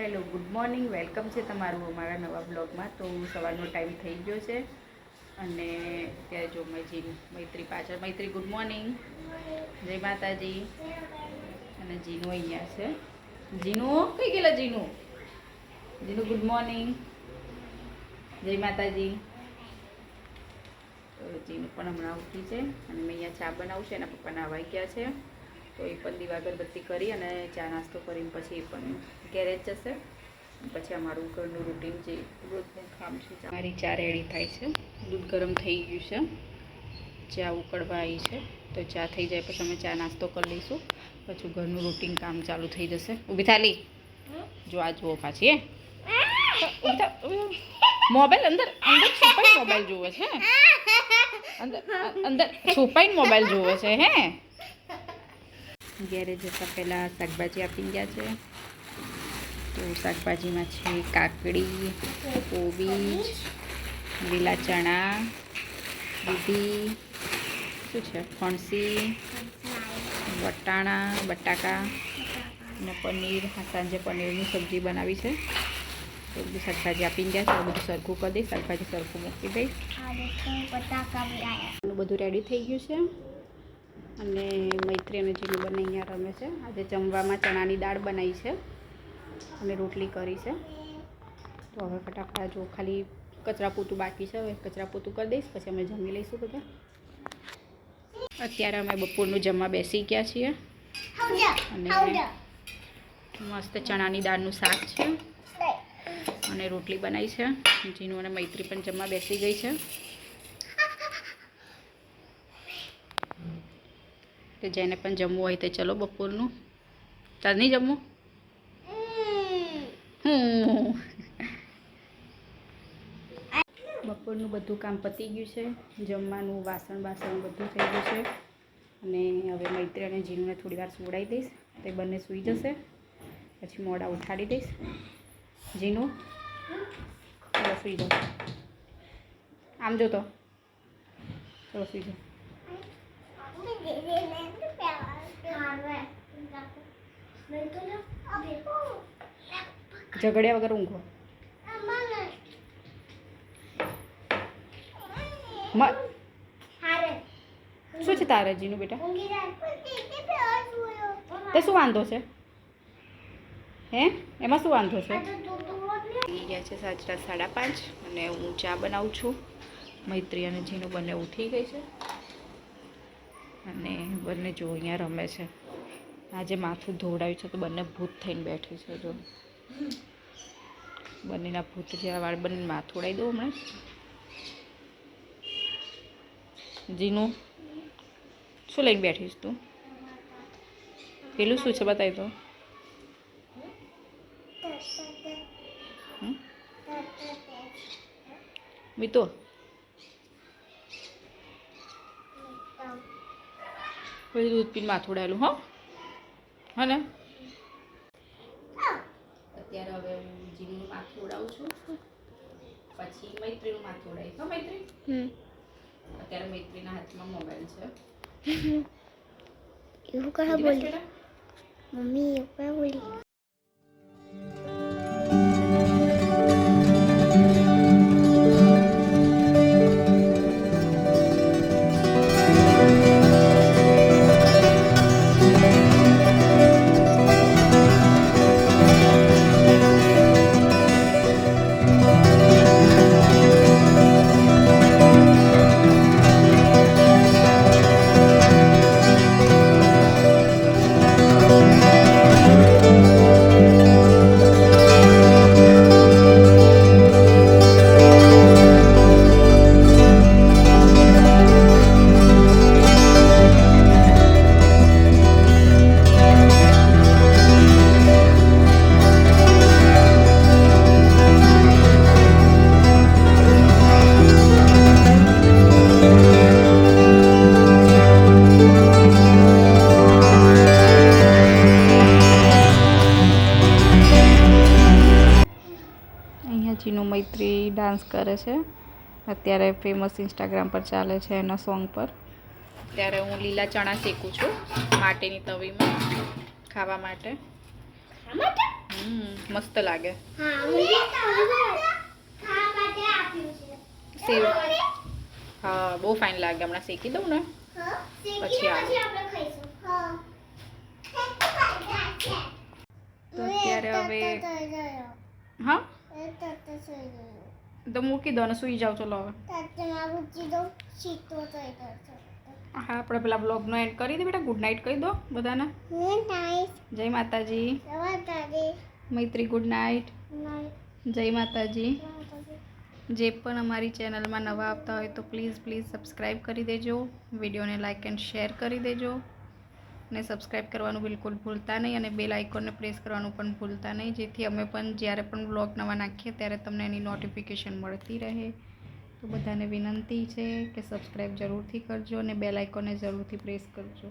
Hello, good morning. Welcome છે તમારું અમારા નવા બ્લોગમાં. તો સવારનો ટાઈમ થઈ ગયો છે. અને ત્યારે જો મૈજી મૈત્રી પાછળ. Maitri, good morning. જય માતાજી. અને જીનું અહીંયા છે. જીનું, કઈ ગયેલા જીનું? જીનું, ગુડ મોર્નિંગ. જય માતાજી. તો જીનું પણ હમણાં ઉઠી છે. અને મેં અહીંયા ચા બનાવું છે. એના પપ્પા નાવાઈ ગયા છે. તો એ પણ દીવા અગરબત્તી કરી અને ચા નાસ્તો કરીને પછી એ પણ ગેરેજ જશે. પછી અમારું ઘરનું રૂટીન જે રોજનું કામ છે મારી ચા રેડી થાય છે. દૂધ ગરમ થઈ ગયું છે. ચા ઉકળવા આવી છે. તો ચા થઈ જાય પછી અમે ચા નાસ્તો કરી લઈશું. પછી ઘરનું રૂટીન કામ ચાલુ થઈ જશે. ઊભી થાલી જો આ જુઓ પાછી, હે. મોબાઈલ અંદર અંદર છુપાઈ મોબાઈલ જુએ છે અંદર અંદર છુપાઈને મોબાઈલ જુએ છે, હે. ઘેરે જતાં પહેલાં શાકભાજી આપી ગયા છે. તો શાકભાજીમાં છે કાકડી કોબીજ લીલા ચણા દૂધી શું છે? ફણસી વટાણા બટાકા અને પનીર. સાંજે પનીરની સબ્જી બનાવી છે. તો બધું શાકભાજી આપીને ગયા છે. બધું સરખું કરી દઈશ શાકભાજી સરખું મૂકી દઈશ બધું રેડી થઈ ગયું છે. અને મૈત્રી અને જીનું બંને અહીંયા રમે છે. આજે જમવામાં ચણાની દાળ બનાવી છે અને રોટલી કરી છે. તો હવે ફટાફટ જો ખાલી કચરા પોતું બાકી છે. હવે કચરા પોતું કરી દઈશ પછી અમે જમી લઈશું બધા. અત્યારે અમે બપોરનું જમવા બેસી ગયા છીએ. અને મસ્ત ચણાની દાળનું શાક છે. અને રોટલી બનાવી છે. જીનું અને મૈત્રી પણ જમવા બેસી ગઈ છે. તો જેને પણ જમવું હોય તો ચલો બપોરનું. તાર નહીં જમવું. બપોરનું બધું કામ પતી ગયું છે. જમવાનું વાસણ બાસણ બધું થઈ ગયું છે. અને હવે મૈત્રી અને જીનુને થોડી વાર સુવડાવી દઈશ. તે બંને સૂઈ જશે. પછી મોડા ઉઠાડી દઈશ. જીનું ચલો સૂઈ જાઓ. આમ જો તો. ચલો સૂઈ જાઓ. ઝઘડ્યા વગર ઊંઘો શું છે તારે જીનું બેટા? તે શું વાંધો છે? હે? એમાં શું વાંધો છે? થઈ ગયા છે સાજરા સાડા પાંચ અને હું ચા બનાવું છું. મૈત્રી અને જીનું બંને ઉઠી ગઈ છે. અને બંને જો અહીંયા રમે છે. આજે માથું ધોવડાવ્યું છે તો બંને ભૂત થઈને બેઠી છે જો. બંનેના ભૂત જેવા વાળ બંને માથું ઉડાવી દઉં હમણાં. જીનું, શું લઈને બેઠીશ તું? પેલું શું છે બતાવી તો? મીતો? પછી દૂધ પીને માથું ઉડાયેલું, હો. હા ને અત્યારે હવે હું માથું ઉડાવું છું. પછી મૈત્રીનું માથું ઉડાવી હો મૈત્રી? અત્યારે મૈત્રીના હાથમાં મોબાઈલ છે. એવું કહા બોલી? મમ્મી એવું કહા બોલી? ડાન્સ કરે છે અત્યારે ફેમસ ઇન્સ્ટાગ્રામ પર ચાલે છે એના સોંગ પર ત્યારે હું લીલા ચણા શેકું છું માટેની તવીમાં ખાવા માટે મસ્ત લાગે હા મમ્મી ખાવા માટે આપ્યું છે સેવ હા બહુ ફાઇન લાગે હમણાં શેકી દઉં ને પછી શેકીને આવો. પછી આપણે ખાઈશું હા તો અત્યારે હવે હા તો મૂકી દો અને સૂઈ જાઓ ચલો હવે. હા આપણે પેલા બ્લોગનો એન્ડ કરી દે બેટા. ગુડ નાઇટ કહી દો બધાને. જય માતાજી. મૈત્રી ગુડ નાઇટ જય માતાજી. જે પણ અમારી ચેનલમાં નવા આવતા હોય તો પ્લીઝ પ્લીઝ સબસ્ક્રાઈબ કરી દેજો. વિડીયોને લાઇક એન્ડ શેર કરી દેજો. ને સબસ્ક્રાઈબ કરવાનું બિલકુલ ભૂલતા નહીં અને બેલ આઇકોનને પ્રેસ કરવાનું પણ ભૂલતા નહીં. જેથી અમે પણ જ્યારે પણ બ્લોગ નવા નાખીએ ત્યારે તમને એની નોટિફિકેશન મળતી રહે. તો બધાને વિનંતી છે કે સબસ્ક્રાઈબ જરૂરથી કરજો અને બેલ આઇકોનને જરૂરથી પ્રેસ કરજો.